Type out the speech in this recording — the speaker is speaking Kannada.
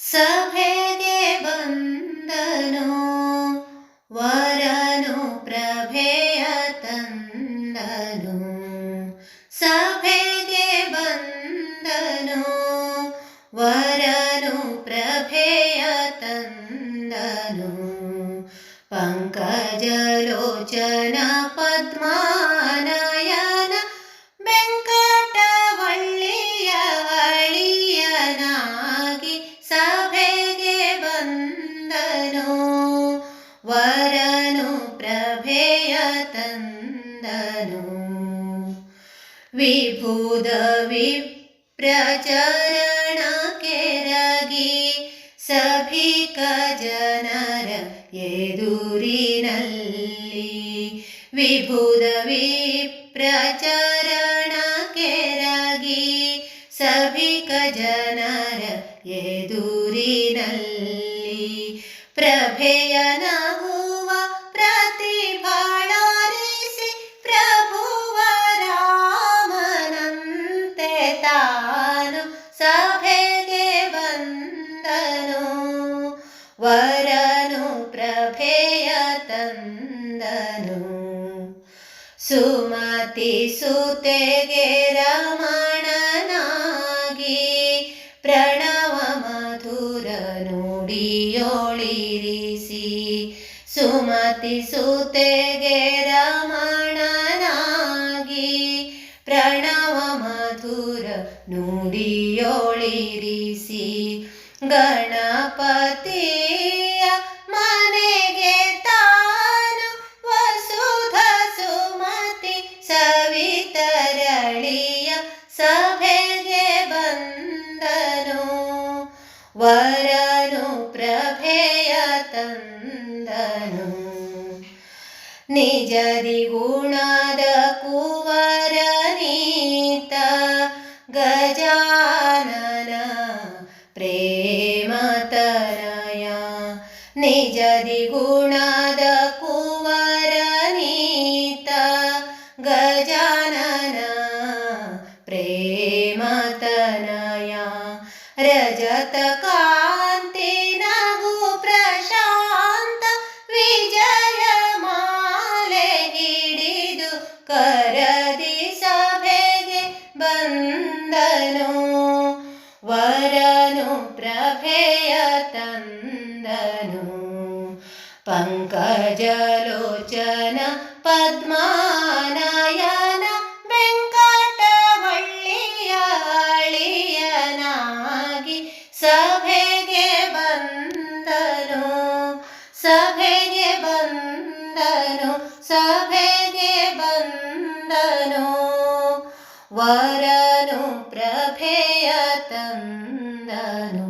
ಸಭೆಗೆ ಬಂದನು ವರನು ಪ್ರಭೆಯ ತಂದನು ಸಭೆಗೆ ಬಂದನು ವರನು ಪ್ರಭೆಯ ತಂದನು ಪಂಕಜಲೋಚನ ಪದ್ಮಾನಯನ ತಂದನು ವಿಭೂದ ವಿಪ್ರಚರಣ ಕೆರಗಿ ಸಭಿಕ ಜನರ ಎದುರಿನಲ್ಲಿ. ವಿಭೂದ ವಿಪ್ರಚರಣ ಕೆರಗಿ ಸಭಿಕ ಜನರ ಎದುರಿನಲ್ಲಿ. ಪ್ರಭೆಯ ವರನು ಪ್ರಭೆಯ ತಂದನು. ಸುಮತಿ ಸುತೆಗೆ ರಮಣನಾಗಿ ಪ್ರಣವ ಮಧುರ ನುಡಿಯೋಳಿರಿಸಿ ಸುಮತಿ ಸುತೆಗೆ ರಮಣನಾಗಿ ಪ್ರಣವ ಮಧುರ ನುಡಿಯೋಳಿರಿಸಿ ಗಣಪತಿಯ ವರನು ಪ್ರಭೆಯ ತಂದನು. ನಿಜದಿ ಗುಣದ ಕುವರನೀತ ಗಜಾನನ ಪ್ರೇಮತನಯ ನಿಜದಿ ಗುಣದ ಕುವರ ನೀತ ರಜತ ಕಾಂತಿ ನಗು ಪ್ರಶಾಂತ ವಿಜಯ ಮಾಲೆ ಹಿಡಿದು ಕರದಿ ಸಭೆಗೆ ಬಂದನು. ವರನು ಪ್ರಭೆಯ ತಂದನು. ಪಂಕಜಲೋಚನ ಪದ್ಮಾನಯನ न्दनो वरनु प्रभेयतन्दनु।